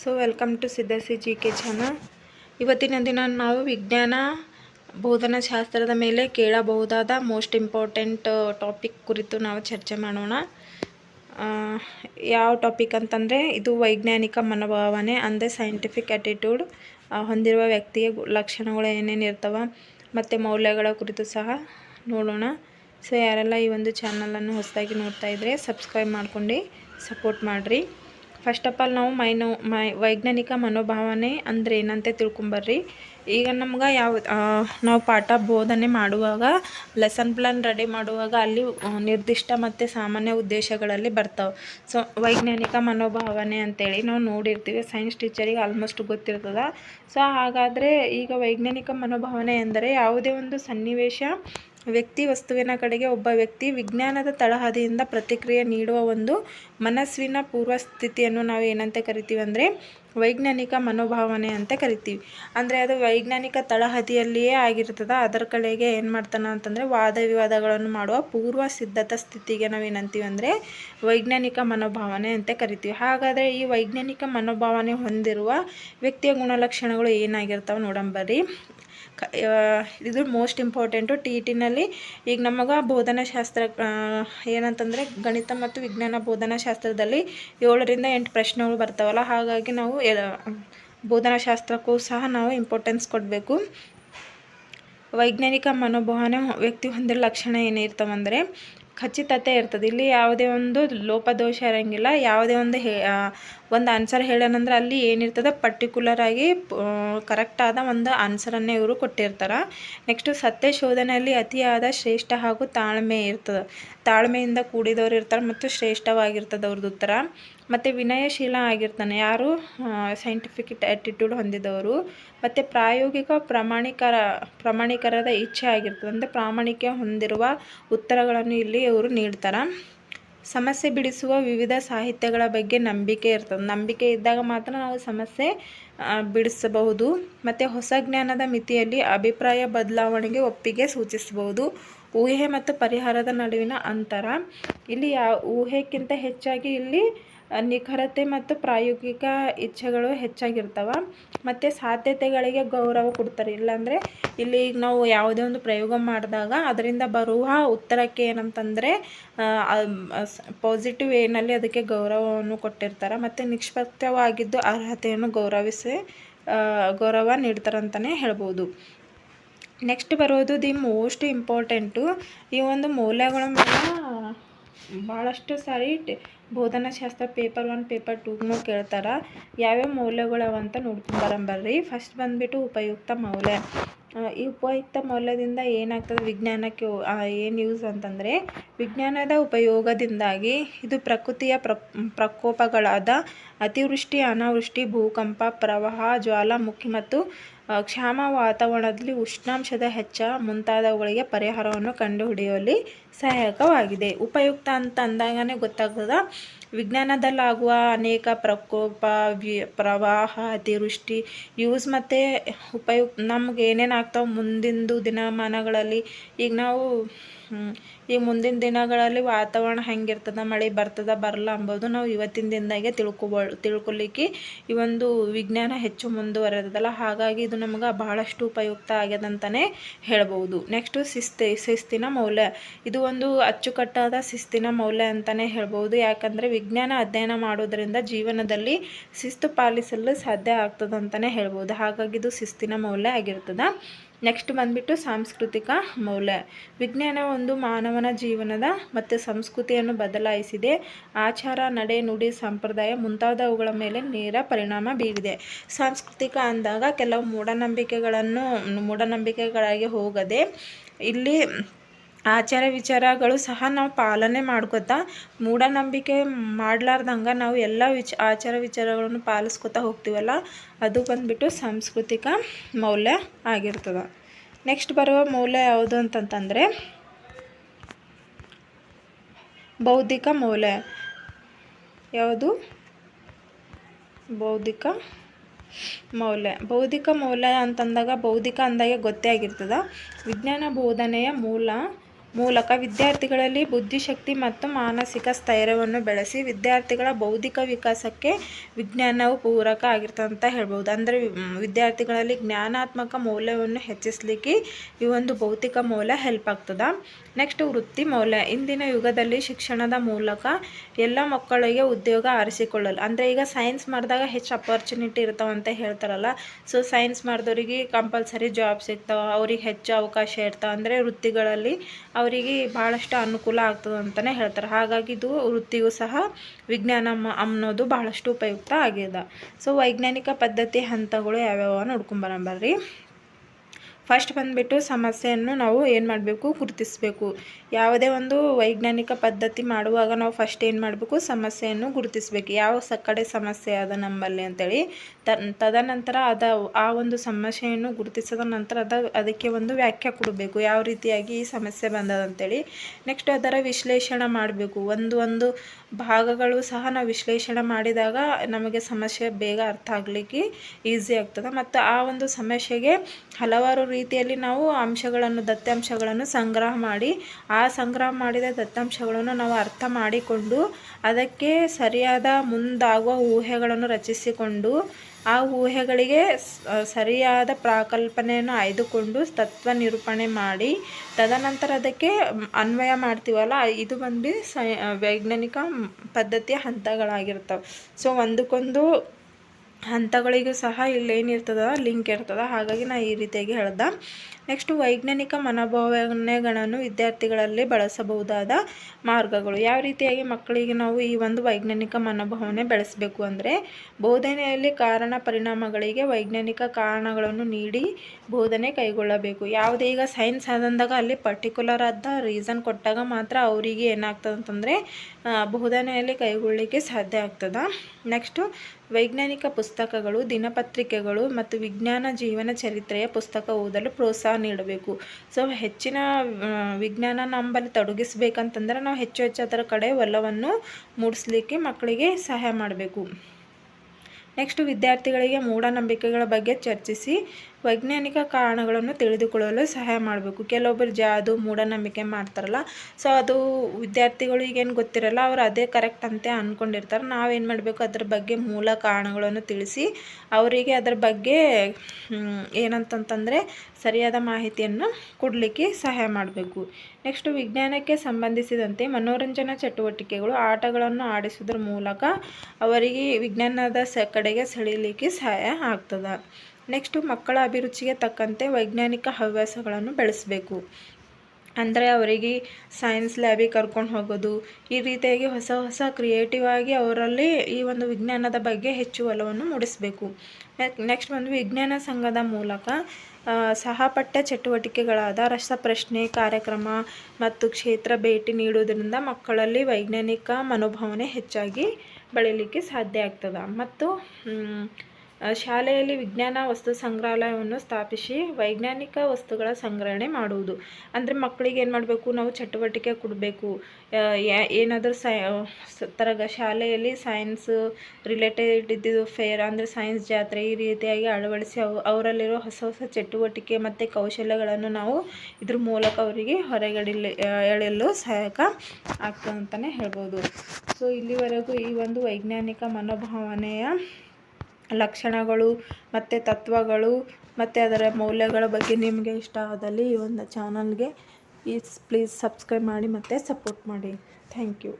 So welcome to ಸಿದ್ಧಸಿ G K channel ಇವತ್ತಿನ ದಿನ ನಾವು ವಿಜ್ಞಾನ, ಬೋಧನಾ ಶಾಸ್ತ್ರದ ಮೇಲೆ ಕೇಳಬಹುದಾದ ಮೋಸ್ಟ್ ಇಂಪಾರ್ಟೆಂಟ್ ಟಾಪಿಕ್ ಕುರಿತು ನಾವು ಚರ್ಚೆ ಮಾಡೋಣ. ಯಾವ ಟಾಪಿಕ್ ಅಂತಂದರೆ ಇದು ವೈಜ್ಞಾನಿಕ ಮನೋಭಾವನೆ ಅಂದರೆ ಸೈಂಟಿಫಿಕ್ ಆ್ಯಟಿಟ್ಯೂಡ್ ಹೊಂದಿರುವ ವ್ಯಕ್ತಿಯ ಲಕ್ಷಣಗಳು ಏನೇನು ಇರ್ತವೆ ಮತ್ತು ಮೌಲ್ಯಗಳ ಕುರಿತು ಸಹ ನೋಡೋಣ. ಸೊ ಯಾರೆಲ್ಲ ಈ ಒಂದು ಚಾನಲನ್ನು ಹೊಸದಾಗಿ ನೋಡ್ತಾ ಇದ್ದರೆ ಸಬ್ಸ್ಕ್ರೈಬ್ ಮಾಡ್ಕೊಂಡು ಸಪೋರ್ಟ್ ಮಾಡಿರಿ. ಫಸ್ಟ್ ಆಫ್ ಆಲ್ ನಾವು ಮೈನೋ, ಮೈ, ವೈಜ್ಞಾನಿಕ ಮನೋಭಾವನೆ ಅಂದ್ರೆ ಏನಂತ ತಿಳ್ಕೊಂಬರ್ರಿ. ಈಗ ನಮ್ಗೆ ಯಾವ ನಾವು ಪಾಠ ಬೋಧನೆ ಮಾಡುವಾಗ ಲೆಸನ್ ಪ್ಲಾನ್ ರೆಡಿ ಮಾಡುವಾಗ ಅಲ್ಲಿ ನಿರ್ದಿಷ್ಟ ಮತ್ತು ಸಾಮಾನ್ಯ ಉದ್ದೇಶಗಳಲ್ಲಿ ಬರ್ತಾವೆ. ಸೊ ವೈಜ್ಞಾನಿಕ ಮನೋಭಾವನೆ ಅಂತೇಳಿ ನಾವು ನೋಡಿರ್ತೀವಿ. ಸೈನ್ಸ್ ಟೀಚರಿಗೆ ಆಲ್ಮೋಸ್ಟ್ ಗೊತ್ತಿರ್ತದೆ. ಸೊ ಹಾಗಾದರೆ ಈಗ ವೈಜ್ಞಾನಿಕ ಮನೋಭಾವನೆ ಎಂದರೆ ಯಾವುದೇ ಒಂದು ಸನ್ನಿವೇಶ, ವ್ಯಕ್ತಿ ವಸ್ತುವಿನ ಕಡೆಗೆ ಒಬ್ಬ ವ್ಯಕ್ತಿ ವಿಜ್ಞಾನದ ತಳಹದಿಯಿಂದ ಪ್ರತಿಕ್ರಿಯೆ ನೀಡುವ ಒಂದು ಮನಸ್ಸಿನ ಪೂರ್ವ ಸ್ಥಿತಿಯನ್ನು ನಾವು ಏನಂತ ಕರಿತೀವಿ ಅಂದರೆ ವೈಜ್ಞಾನಿಕ ಮನೋಭಾವನೆ ಅಂತ ಕರಿತೀವಿ. ಅಂದರೆ ಅದು ವೈಜ್ಞಾನಿಕ ತಳಹದಿಯಲ್ಲಿಯೇ ಆಗಿರ್ತದೆ, ಅದರ ಕಡೆಗೆ ಏನು ಮಾಡ್ತಾನೆ ಅಂತಂದರೆ ವಾದ ವಿವಾದಗಳನ್ನು ಮಾಡುವ ಪೂರ್ವ ಸಿದ್ಧತಾ ಸ್ಥಿತಿಗೆ ನಾವು ಏನಂತೀವಿ ಅಂದರೆ ವೈಜ್ಞಾನಿಕ ಮನೋಭಾವನೆ ಅಂತ ಕರಿತೀವಿ. ಹಾಗಾದರೆ ಈ ವೈಜ್ಞಾನಿಕ ಮನೋಭಾವನೆ ಹೊಂದಿರುವ ವ್ಯಕ್ತಿಯ ಗುಣಲಕ್ಷಣಗಳು ಏನಾಗಿರ್ತಾವೆ ನೋಡಂಬರ್ರಿ ಕ ಇದು ಮೋಸ್ಟ್ ಇಂಪಾರ್ಟೆಂಟು ಟಿ ಇ ಟಿನಲ್ಲಿ ಈಗ ನಮಗೆ ಬೋಧನಾಶಾಸ್ತ್ರ ಏನಂತಂದರೆ ಗಣಿತ ಮತ್ತು ವಿಜ್ಞಾನ ಬೋಧನಾಶಾಸ್ತ್ರದಲ್ಲಿ ಏಳರಿಂದ ಎಂಟು ಪ್ರಶ್ನೆಗಳು ಬರ್ತಾವಲ್ಲ, ಹಾಗಾಗಿ ನಾವು ಬೋಧನಾಶಾಸ್ತ್ರಕ್ಕೂ ಸಹ ನಾವು ಇಂಪಾರ್ಟೆನ್ಸ್ ಕೊಡಬೇಕು. ವೈಜ್ಞಾನಿಕ ಮನೋಭಾವನೆ ವ್ಯಕ್ತಿ ಹೊಂದಿರೋ ಲಕ್ಷಣ ಏನಿರ್ತಾವಂದರೆ ಖಚಿತತೆ ಇರ್ತದೆ. ಇಲ್ಲಿ ಯಾವುದೇ ಒಂದು ಲೋಪದೋಷ ಇರೋಂಗಿಲ್ಲ. ಯಾವುದೇ ಒಂದು ಹೇ ಒಂದು ಆನ್ಸರ್ ಹೇಳೋಣಂದ್ರೆ ಅಲ್ಲಿ ಏನಿರ್ತದೆ? ಪರ್ಟಿಕ್ಯುಲರ್ ಆಗಿ ಕರೆಕ್ಟಾದ ಒಂದು ಆನ್ಸರನ್ನೇ ಇವರು ಕೊಟ್ಟಿರ್ತಾರೆ. ನೆಕ್ಸ್ಟು ಸತ್ಯ ಶೋಧನೆಯಲ್ಲಿ ಅತಿಯಾದ ಶ್ರೇಷ್ಠ ಹಾಗೂ ತಾಳ್ಮೆ ಇರ್ತದೆ. ತಾಳ್ಮೆಯಿಂದ ಕೂಡಿದವರು ಇರ್ತಾರೆ ಮತ್ತು ಶ್ರೇಷ್ಠವಾಗಿರ್ತದೆ ಅವ್ರದ್ದು ಉತ್ತರ. ಮತ್ತು ವಿನಯಶೀಲ ಆಗಿರ್ತಾನೆ. ಯಾರು? ಸೈಂಟಿಫಿಕ್ ಆ್ಯಟಿಟ್ಯೂಡ್ ಹೊಂದಿದವರು. ಮತ್ತು ಪ್ರಾಯೋಗಿಕ ಪ್ರಮಾಣೀಕರ, ಪ್ರಮಾಣೀಕರದ ಇಚ್ಛೆ ಆಗಿರ್ತದೆ. ಅಂದರೆ ಪ್ರಾಮಾಣಿಕ ಹೊಂದಿರುವ ಉತ್ತರಗಳನ್ನು ಇಲ್ಲಿ ಇವರು ನೀಡ್ತಾರೆ. ಸಮಸ್ಯೆ ಬಿಡಿಸುವ ವಿವಿಧ ಸಾಹಿತ್ಯಗಳ ಬಗ್ಗೆ ನಂಬಿಕೆ ಇರ್ತದೆ. ನಂಬಿಕೆ ಇದ್ದಾಗ ಮಾತ್ರ ನಾವು ಸಮಸ್ಯೆ ಬಿಡಿಸಬಹುದು. ಮತ್ತು ಹೊಸ ಜ್ಞಾನದ ಮಿತಿಯಲ್ಲಿ ಅಭಿಪ್ರಾಯ ಬದಲಾವಣೆಗೆ ಒಪ್ಪಿಗೆ ಸೂಚಿಸಬಹುದು. ಊಹೆ ಮತ್ತು ಪರಿಹಾರದ ನಡುವಿನ ಅಂತರ. ಇಲ್ಲಿ ಯಾ, ಊಹೆಕ್ಕಿಂತ ಹೆಚ್ಚಾಗಿ ಇಲ್ಲಿ ನಿಖರತೆ ಮತ್ತು ಪ್ರಾಯೋಗಿಕ ಇಚ್ಛೆಗಳು ಹೆಚ್ಚಾಗಿರ್ತವೆ. ಮತ್ತು ಸಾಧ್ಯತೆಗಳಿಗೆ ಗೌರವ ಕೊಡ್ತಾರೆ. ಇಲ್ಲಾಂದರೆ ಇಲ್ಲಿ ಈಗ ನಾವು ಯಾವುದೇ ಒಂದು ಪ್ರಯೋಗ ಮಾಡಿದಾಗ ಅದರಿಂದ ಬರುವ ಉತ್ತರಕ್ಕೆ ಏನಂತಂದರೆ ಪಾಸಿಟಿವ್ ಏನಲ್ಲಿ ಅದಕ್ಕೆ ಗೌರವವನ್ನು ಕೊಟ್ಟಿರ್ತಾರೆ. ಮತ್ತು ನಿಷ್ಪಕ್ಷವಾಗಿದ್ದು ಅರ್ಹತೆಯನ್ನು ಗೌರವಿಸಿ ಆ, ಗೌರವ ನೀಡ್ತಾರಂತಲೇ ಹೇಳ್ಬೋದು. ನೆಕ್ಸ್ಟ್ ಬರೋದು ದಿ ಮೋಸ್ಟ್ ಇಂಪಾರ್ಟೆಂಟು ಈ ಒಂದು ಮೌಲ್ಯಗಳ ಮೇಲೆ ಭಾಳಷ್ಟು ಸಾರಿ ಬೋಧನಾಶಾಸ್ತ್ರ ಪೇಪರ್ ಒನ್ ಪೇಪರ್ ಟೂಗೂ ಕೇಳ್ತಾರೆ. ಯಾವ್ಯಾವ ಮೌಲ್ಯಗಳವ ಅಂತ ನೋಡ್ಕೊಂಡು ಬರಂಬರ್ರಿ. ಫಸ್ಟ್ ಬಂದುಬಿಟ್ಟು ಉಪಯುಕ್ತ ಮೌಲ್ಯ. ಈ ಉಪಯುಕ್ತ ಮೌಲ್ಯದಿಂದ ಏನಾಗ್ತದೆ ವಿಜ್ಞಾನಕ್ಕೆ ಏನು ಯೂಸ್ ಅಂತಂದರೆ, ವಿಜ್ಞಾನದ ಉಪಯೋಗದಿಂದಾಗಿ ಇದು ಪ್ರಕೃತಿಯ ಪ್ರ ಪ್ರಕೋಪಗಳಾದ ಅತಿವೃಷ್ಟಿ, ಅನಾವೃಷ್ಟಿ, ಭೂಕಂಪ, ಪ್ರವಾಹ ಜ್ವಾಲಾಮುಖಿ ಮತ್ತು ಕ್ಷಾಮ ವಾತಾವರಣದಲ್ಲಿ ಉಷ್ಣಾಂಶದ ಹೆಚ್ಚ ಮುಂತಾದವುಗಳಿಗೆ ಪರಿಹಾರವನ್ನು ಕಂಡುಹಿಡಿಯುವಲ್ಲಿ ಸಹಾಯಕವಾಗಿದೆ. ಉಪಯುಕ್ತ ಅಂತ ಅಂದಾಗನೇ ಗೊತ್ತಾಗ್ತದೆ. ವಿಜ್ಞಾನದಲ್ಲಾಗುವ ಅನೇಕ ಪ್ರಕೋಪ ವಿ ಪ್ರವಾಹ, ಅತಿವೃಷ್ಟಿ, ಯೂಸ್ ಮತ್ತು ಉಪಯುಕ್ತ ನಮ್ಗೆ ಏನೇನು ಆಗ್ತಾವೆ ಮುಂದಿಂದು ದಿನಮಾನಗಳಲ್ಲಿ, ಈಗ ನಾವು ಈಗ ಮುಂದಿನ ದಿನಗಳಲ್ಲಿ ವಾತಾವರಣ ಹೆಂಗಿರ್ತದ, ಮಳೆ ಬರ್ತದ, ಬರಲ್ಲ ಅಂಬೋದು ನಾವು ಇವತ್ತಿನ ದಿನದಾಗೆ ತಿಳ್ಕೊಬಳ್ ತಿಳ್ಕೊಲಿಕ್ಕೆ ಈ ಒಂದು ವಿಜ್ಞಾನ ಹೆಚ್ಚು ಮುಂದುವರೆದಲ್ಲ ಹಾಗಾಗಿ ಇದು ನಮ್ಗೆ ಬಹಳಷ್ಟು ಉಪಯುಕ್ತ ಆಗ್ಯದಂತಲೇ ಹೇಳ್ಬೋದು. ನೆಕ್ಸ್ಟು ಶಿಸ್ತು, ಶಿಸ್ತಿನ ಮೌಲ್ಯ. ಇದು ಒಂದು ಅಚ್ಚುಕಟ್ಟಾದ ಶಿಸ್ತಿನ ಮೌಲ್ಯ ಅಂತಲೇ ಹೇಳ್ಬೋದು. ಯಾಕಂದರೆ ವಿಜ್ಞಾನ ಅಧ್ಯಯನ ಮಾಡೋದರಿಂದ ಜೀವನದಲ್ಲಿ ಶಿಸ್ತು ಪಾಲಿಸಲು ಸಾಧ್ಯ ಆಗ್ತದಂತಲೇ ಹೇಳ್ಬೋದು. ಹಾಗಾಗಿ ಇದು ಶಿಸ್ತಿನ ಮೌಲ್ಯ ಆಗಿರ್ತದೆ. ನೆಕ್ಸ್ಟ್ ಬಂದ್ಬಿಟ್ಟು ಸಾಂಸ್ಕೃತಿಕ ಮೌಲ್ಯ. ವಿಜ್ಞಾನ ಒಂದು ಮಾನವನ ಜೀವನದ ಮತ್ತು ಸಂಸ್ಕೃತಿಯನ್ನು ಬದಲಾಯಿಸಿದೆ. ಆಚಾರ, ನಡೆ, ನುಡಿ, ಸಂಪ್ರದಾಯ ಮುಂತಾದವುಗಳ ಮೇಲೆ ನೇರ ಪರಿಣಾಮ ಬೀರಿದೆ. ಸಾಂಸ್ಕೃತಿಕ ಅಂದಾಗ ಕೆಲವು ಮೂಢನಂಬಿಕೆಗಳನ್ನು, ಮೂಢನಂಬಿಕೆಗಳಾಗಿ ಹೋಗದೆ ಇಲ್ಲಿ ಆಚಾರ ವಿಚಾರಗಳು ಸಹ ನಾವು ಪಾಲನೆ ಮಾಡ್ಕೋತಾ, ಮೂಢನಂಬಿಕೆ ಮಾಡಲಾರ್ದಂಗೆ ನಾವು ಎಲ್ಲ ವಿಚ ಆಚಾರ ವಿಚಾರಗಳನ್ನು ಪಾಲಿಸ್ಕೊತಾ ಹೋಗ್ತೀವಲ್ಲ, ಅದು ಬಂದುಬಿಟ್ಟು ಸಾಂಸ್ಕೃತಿಕ ಮೌಲ್ಯ ಆಗಿರ್ತದೆ. ನೆಕ್ಸ್ಟ್ ಬರುವ ಮೌಲ್ಯ ಯಾವುದು ಅಂತಂತಂದರೆ, ಬೌದ್ಧಿಕ ಮೌಲ್ಯ. ಯಾವುದು? ಬೌದ್ಧಿಕ ಮೌಲ್ಯ. ಬೌದ್ಧಿಕ ಮೌಲ್ಯ ಅಂತಂದಾಗ ಬೌದ್ಧಿಕ ಅಂದಾಗ ಗೊತ್ತೇ ಆಗಿರ್ತದೆ. ವಿಜ್ಞಾನ ಬೋಧನೆಯ ಮೂಲ ಮೂಲಕ ವಿದ್ಯಾರ್ಥಿಗಳಲ್ಲಿ ಬುದ್ಧಿಶಕ್ತಿ ಮತ್ತು ಮಾನಸಿಕ ಸ್ಥೈರ್ಯವನ್ನು ಬೆಳೆಸಿ ವಿದ್ಯಾರ್ಥಿಗಳ ಬೌದ್ಧಿಕ ವಿಕಾಸಕ್ಕೆ ವಿಜ್ಞಾನವು ಪೂರಕ ಆಗಿರ್ತದೆ ಅಂತ ಹೇಳ್ಬೋದು. ಅಂದರೆ ವಿದ್ಯಾರ್ಥಿಗಳಲ್ಲಿ ಜ್ಞಾನಾತ್ಮಕ ಮೌಲ್ಯವನ್ನು ಹೆಚ್ಚಿಸಲಿಕ್ಕೆ ಈ ಒಂದು ಭೌತಿಕ ಮೌಲ್ಯ ಹೆಲ್ಪ್ ಆಗ್ತದೆ. ನೆಕ್ಸ್ಟ್ ವೃತ್ತಿ ಮೌಲ್ಯ. ಇಂದಿನ ಯುಗದಲ್ಲಿ ಶಿಕ್ಷಣದ ಮೂಲಕ ಎಲ್ಲ ಮಕ್ಕಳಿಗೆ ಉದ್ಯೋಗ ಆರಿಸಿಕೊಳ್ಳಲು. ಅಂದರೆ ಈಗ ಸೈನ್ಸ್ ಮಾಡಿದಾಗ ಹೆಚ್ಚು ಅಪರ್ಚುನಿಟಿ ಇರ್ತಾವೆ ಅಂತ ಹೇಳ್ತಾರಲ್ಲ. ಸೊ ಸೈನ್ಸ್ ಮಾಡಿದವರಿಗೆ ಕಂಪಲ್ಸರಿ ಜಾಬ್ ಸಿಗ್ತಾವೆ. ಅವ್ರಿಗೆ ಹೆಚ್ಚು ಅವಕಾಶ ಇರ್ತಾವೆ. ಅಂದರೆ ವೃತ್ತಿಗಳಲ್ಲಿ ಅವರಿಗೆ ಭಾಳಷ್ಟು ಅನುಕೂಲ ಆಗ್ತದೆ ಅಂತಲೇ ಹೇಳ್ತಾರೆ. ಹಾಗಾಗಿ ಇದು ವೃತ್ತಿಗೂ ಸಹ ವಿಜ್ಞಾನ ಅನ್ನೋದು ಬಹಳಷ್ಟು ಉಪಯುಕ್ತ ಆಗಿದೆ ಸೊ ವೈಜ್ಞಾನಿಕ ಪದ್ಧತಿ ಹಂತಗಳು ಯಾವ್ಯಾವ ನೋಡ್ಕೊಂಬರಂಬರ್ರಿ ಫಸ್ಟ್ ಬಂದುಬಿಟ್ಟು ಸಮಸ್ಯೆಯನ್ನು ನಾವು ಏನು ಮಾಡಬೇಕು, ಗುರುತಿಸಬೇಕು. ಯಾವುದೇ ಒಂದು ವೈಜ್ಞಾನಿಕ ಪದ್ಧತಿ ಮಾಡುವಾಗ ನಾವು ಫಸ್ಟ್ ಏನು ಮಾಡಬೇಕು, ಸಮಸ್ಯೆಯನ್ನು ಗುರುತಿಸಬೇಕು. ಯಾವ ಸಕ್ಕಡೆ ಕಡೆ ಸಮಸ್ಯೆ ಅದ ನಮ್ಮಲ್ಲಿ ಅಂತೇಳಿ. ತದನಂತರ ಅದ, ಆ ಒಂದು ಸಮಸ್ಯೆಯನ್ನು ಗುರುತಿಸಿದ ನಂತರ ಅದ, ಅದಕ್ಕೆ ಒಂದು ವ್ಯಾಖ್ಯೆ ಕೊಡಬೇಕು. ಯಾವ ರೀತಿಯಾಗಿ ಈ ಸಮಸ್ಯೆ ಬಂದದಂತೇಳಿ ನೆಕ್ಸ್ಟ್ ಅದರ ವಿಶ್ಲೇಷಣೆ ಮಾಡಬೇಕು. ಒಂದು ಒಂದು ಭಾಗಗಳು ಸಹ ನಾವು ವಿಶ್ಲೇಷಣೆ ಮಾಡಿದಾಗ ನಮಗೆ ಸಮಸ್ಯೆ ಬೇಗ ಅರ್ಥ ಆಗಲಿಕ್ಕೆ ಈಸಿ ಆಗ್ತದೆ. ಮತ್ತು ಆ ಒಂದು ಸಮಸ್ಯೆಗೆ ಹಲವಾರು ರೀತಿಯಲ್ಲಿ ನಾವು ಅಂಶಗಳನ್ನು, ದತ್ತಾಂಶಗಳನ್ನು ಸಂಗ್ರಹ ಮಾಡಿ, ಆ ಸಂಗ್ರಹ ಮಾಡಿದ ದತ್ತಾಂಶಗಳನ್ನು ನಾವು ಅರ್ಥ ಮಾಡಿಕೊಂಡು ಅದಕ್ಕೆ ಸರಿಯಾದ ಮುಂದಾಗುವ ಊಹೆಗಳನ್ನು ರಚಿಸಿಕೊಂಡು ಆ ಊಹೆಗಳಿಗೆ ಸರಿಯಾದ ಪ್ರಾಕಲ್ಪನೆಯನ್ನು ಆಯ್ದುಕೊಂಡು ತತ್ವ ನಿರೂಪಣೆ ಮಾಡಿ, ತದನಂತರ ಅದಕ್ಕೆ ಅನ್ವಯ ಮಾಡ್ತೀವಲ್ಲ, ಇದು ಬಂದು ಸೈ ವೈಜ್ಞಾನಿಕ ಪದ್ಧತಿಯ ಹಂತಗಳಾಗಿರ್ತವೆ ಸೊ ಒಂದಕ್ಕೊಂದು ಹಂತಗಳಿಗೂ ಸಹ ಇಲ್ಲೇನಿರ್ತದ ಲಿಂಕ್ ಇರ್ತದೆ ಹಾಗಾಗಿ ನಾ ಈ ರೀತಿಯಾಗಿ ಹೇಳ್ದೆ. ನೆಕ್ಸ್ಟ್ ವೈಜ್ಞಾನಿಕ ಮನೋಭಾವನೆಗಳನ್ನು ವಿದ್ಯಾರ್ಥಿಗಳಲ್ಲಿ ಬಳಸಬಹುದಾದ ಮಾರ್ಗಗಳು. ಯಾವ ರೀತಿಯಾಗಿ ಮಕ್ಕಳಿಗೆ ನಾವು ಈ ಒಂದು ವೈಜ್ಞಾನಿಕ ಮನೋಭಾವನೆ ಬೆಳೆಸಬೇಕು ಅಂದರೆ, ಬೋಧನೆಯಲ್ಲಿ ಕಾರಣ ಪರಿಣಾಮಗಳಿಗೆ ವೈಜ್ಞಾನಿಕ ಕಾರಣಗಳನ್ನು ನೀಡಿ ಬೋಧನೆ ಕೈಗೊಳ್ಳಬೇಕು. ಯಾವುದೇ ಈಗ ಸೈನ್ಸ್ ಆದಂದಾಗ ಅಲ್ಲಿ ಪರ್ಟಿಕ್ಯುಲರ್ ಆದ ರೀಸನ್ ಕೊಟ್ಟಾಗ ಮಾತ್ರ ಅವರಿಗೆ ಏನಾಗ್ತದೆ ಅಂತಂದರೆ ಬೋಧನೆಯಲ್ಲಿ ಕೈಗೊಳ್ಳಲಿಕ್ಕೆ ಸಾಧ್ಯ ಆಗ್ತದೆ. ನೆಕ್ಸ್ಟು, ವೈಜ್ಞಾನಿಕ ಪುಸ್ತಕಗಳು, ದಿನಪತ್ರಿಕೆಗಳು ಮತ್ತು ವಿಜ್ಞಾನ ಜೀವನ ಚರಿತ್ರೆಯ ಪುಸ್ತಕ ಓದಲು ಪ್ರೋತ್ಸಾಹ ನೀಡಬೇಕು. ಸೊ ಹೆಚ್ಚಿನ ವಿಜ್ಞಾನ ನಂಬಲ್ಲಿ ತೊಡಗಿಸ್ಬೇಕಂತಂದ್ರೆ ನಾವು ಹೆಚ್ಚು ಹೆಚ್ಚು ಅದರ ಕಡೆ ಒಲವನ್ನು ಮೂಡಿಸ್ಲಿಕ್ಕೆ ಮಕ್ಕಳಿಗೆ ಸಹಾಯ ಮಾಡಬೇಕು. ನೆಕ್ಸ್ಟ್ ವಿದ್ಯಾರ್ಥಿಗಳಿಗೆ ಮೂಢನಂಬಿಕೆಗಳ ಬಗ್ಗೆ ಚರ್ಚಿಸಿ. ವೈಜ್ಞಾನಿಕ ಕಾರಣಗಳನ್ನು ತಿಳಿದುಕೊಳ್ಳಲು ಸಹಾಯ ಮಾಡಬೇಕು. ಕೆಲವೊಬ್ಬರು ಜಾದು ಮೂಢನಂಬಿಕೆ ಮಾಡ್ತಾರಲ್ಲ. ಸೊ ಅದು ವಿದ್ಯಾರ್ಥಿಗಳಿಗೇನು ಗೊತ್ತಿರಲ್ಲ, ಅವ್ರು ಅದೇ ಕರೆಕ್ಟ್ ಅಂತ ಅಂದ್ಕೊಂಡಿರ್ತಾರೆ ನಾವೇನು ಮಾಡಬೇಕು? ಅದ್ರ ಬಗ್ಗೆ ಮೂಲ ಕಾರಣಗಳನ್ನು ತಿಳಿಸಿ, ಅವರಿಗೆ ಅದರ ಬಗ್ಗೆ ಏನಂತಂತಂದರೆ ಸರಿಯಾದ ಮಾಹಿತಿಯನ್ನು ಕೊಡಲಿಕ್ಕೆ ಸಹಾಯ ಮಾಡಬೇಕು. ನೆಕ್ಸ್ಟ್ ವಿಜ್ಞಾನಕ್ಕೆ ಸಂಬಂಧಿಸಿದಂತೆ ಮನೋರಂಜನಾ ಚಟುವಟಿಕೆಗಳು, ಆಟಗಳನ್ನು ಆಡಿಸೋದ್ರ ಮೂಲಕ ಅವರಿಗೆ ವಿಜ್ಞಾನದ ಸ, ಕಡೆಗೆ ಸೆಳೀಲಿಕ್ಕೆ ಸಹಾಯ ಆಗ್ತದೆ. ನೆಕ್ಸ್ಟು ಮಕ್ಕಳ ಅಭಿರುಚಿಗೆ ತಕ್ಕಂತೆ ವೈಜ್ಞಾನಿಕ ಹವ್ಯಾಸಗಳನ್ನು ಬೆಳೆಸಬೇಕು. ಅಂದರೆ ಅವರಿಗೆ ಸೈನ್ಸ್ ಲ್ಯಾಬಿಗೆ ಕರ್ಕೊಂಡು ಹೋಗೋದು, ಈ ರೀತಿಯಾಗಿ ಹೊಸ ಹೊಸ ಕ್ರಿಯೇಟಿವ್ ಆಗಿ ಅವರಲ್ಲಿ ಈ ಒಂದು ವಿಜ್ಞಾನದ ಬಗ್ಗೆ ಹೆಚ್ಚು ಒಲವನ್ನು ಮೂಡಿಸಬೇಕು. ನೆಕ್ಸ್ಟ್ ಬಂದು ವಿಜ್ಞಾನ ಸಂಘದ ಮೂಲಕ ಸಹಪಠ್ಯ ಚಟುವಟಿಕೆಗಳಾದ ರಸಪ್ರಶ್ನೆ ಕಾರ್ಯಕ್ರಮ ಮತ್ತು ಕ್ಷೇತ್ರ ಭೇಟಿ ನೀಡುವುದರಿಂದ ಮಕ್ಕಳಲ್ಲಿ ವೈಜ್ಞಾನಿಕ ಮನೋಭಾವನೆ ಹೆಚ್ಚಾಗಿ ಬೆಳೀಲಿಕ್ಕೆ ಸಾಧ್ಯ ಆಗ್ತದೆ. ಮತ್ತು ಶಾಲೆಯಲ್ಲಿ ವಿಜ್ಞಾನ ವಸ್ತು ಸಂಗ್ರಹಾಲಯವನ್ನು ಸ್ಥಾಪಿಸಿ ವೈಜ್ಞಾನಿಕ ವಸ್ತುಗಳ ಸಂಗ್ರಹಣೆ ಮಾಡುವುದು. ಅಂದರೆ ಮಕ್ಕಳಿಗೆ ಏನು ಮಾಡಬೇಕು? ನಾವು ಚಟುವಟಿಕೆ ಕೊಡಬೇಕು. ಏನಾದರೂ ಸೈ ತರಗ, ಶಾಲೆಯಲ್ಲಿ ಸೈನ್ಸ್ ರಿಲೇಟೆಡ್ ಇದ್ದಿದ್ದು ಫೇರ್ ಅಂದರೆ ಸೈನ್ಸ್ ಜಾತ್ರೆ ಈ ರೀತಿಯಾಗಿ ಅಳವಡಿಸಿ ಅವು, ಅವರಲ್ಲಿರೋ ಹೊಸ ಹೊಸ ಚಟುವಟಿಕೆ ಮತ್ತು ಕೌಶಲ್ಯಗಳನ್ನು ನಾವು ಇದ್ರ ಮೂಲಕ ಅವರಿಗೆ ಹೊರಗಡಿಲಿ ಎಳೆಯಲು ಸಹಾಯಕ ಆಗ್ತದೆ ಅಂತಲೇ ಹೇಳ್ಬೋದು. ಸೊ ಇಲ್ಲಿವರೆಗೂ ಈ ಒಂದು ವೈಜ್ಞಾನಿಕ ಮನೋಭಾವನೆಯ ಲಕ್ಷಣಗಳು ಮತ್ತು ತತ್ವಗಳು ಮತ್ತು ಅದರ ಮೌಲ್ಯಗಳ ಬಗ್ಗೆ ನಿಮಗೆ ಇಷ್ಟ ಆದಲ್ಲಿ ಈ ಒಂದು ಚಾನಲ್ಗೆ ಈಸ್ ಪ್ಲೀಸ್ ಸಬ್ಸ್ಕ್ರೈಬ್ ಮಾಡಿ ಮತ್ತು ಸಪೋರ್ಟ್ ಮಾಡಿ. Thank you